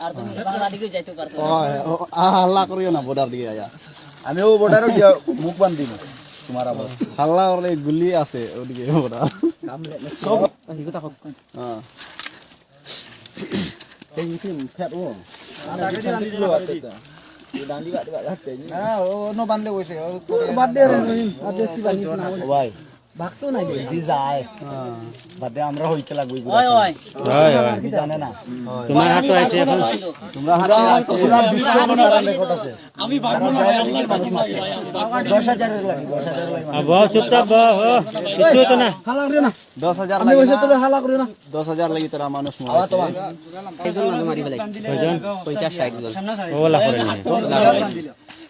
আর তুমি বাংলা যাইতে পারতো ও, হাল্লা করিও না বর্ডার দিকে আয়া। আমিও বর্ডারও গিয়া মুখ বান্ধিম তোমার আবার। হাল্লা করলে গুলি আছে ওদিকে বর্ডার সব হ্যাঁ। হ্যাঁ ও নো বানলে কইছে বাদ দে বাদ দে না ভাই ভাগতো নাই দি যায়। বাদ আমরা হইতে লাগবো ওই ওই হয়। জানে না? তোমার হাতে আছে এখন। তোমরা হাতে আছো। পুরা বিশ্ব মনোরম রেকর্ড আছে। আমি পারব না ভাই আল্লাহর কাছে দশ হাজারের লাগে দশ হাজারের লাগে। আ, বহ চুপচাপ বহ কিছু হতো না। হালা করিও না। দশ হাজার আমি লাগি কইছে তোরে হালা করিও না। দশ হাজার লাগি তোরা মানুষ আওয়া মরেছে তোমার। কয়জন? ওলা করে নিয়ে না নেট দিতাম না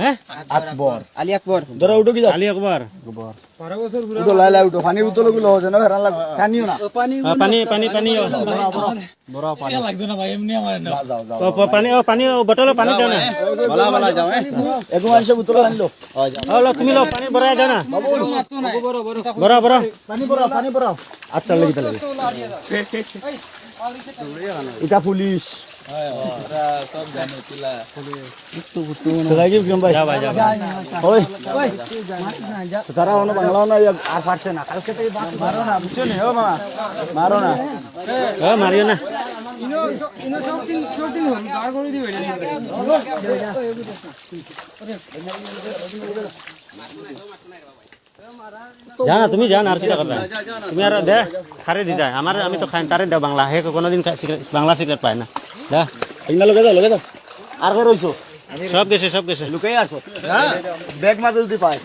হ্যাঁ আকবর আলি আকবর ধরো উঠো কি আলী আকবর উঠো লাই লাই উঠো পানির বোতলগুলো যেন হেরান লাগ টানিও না আ, পানি পানি পানি ও, যাও যাও ও, পানি ও পানি ও পানি দাও না বলা বলা যাও এ এগো মানুষে বোতল আনলো ও লো, তুমি লো পানি ভরাই দাও না বড় বড় পানি পড়াও পানি পড়াও আচ্ছা লাগি তাহলে এটা পুলিশ তারা না আর পারছে না জানা, তুমি জান আর কিটা কথা তুমি আর দে, খারে দি দেয় আমার, আমি তো খাই, তারে দাও বাংলা। হে কোনোদিন বাংলা সিগারেট পায় না। দা এগুলা লগে যাও লগে যাও আর কে রইছো? সব গেছে সব গেছে। লুকাই আসো হ্যাঁ ব্যাগ মাঝে যদি পায়।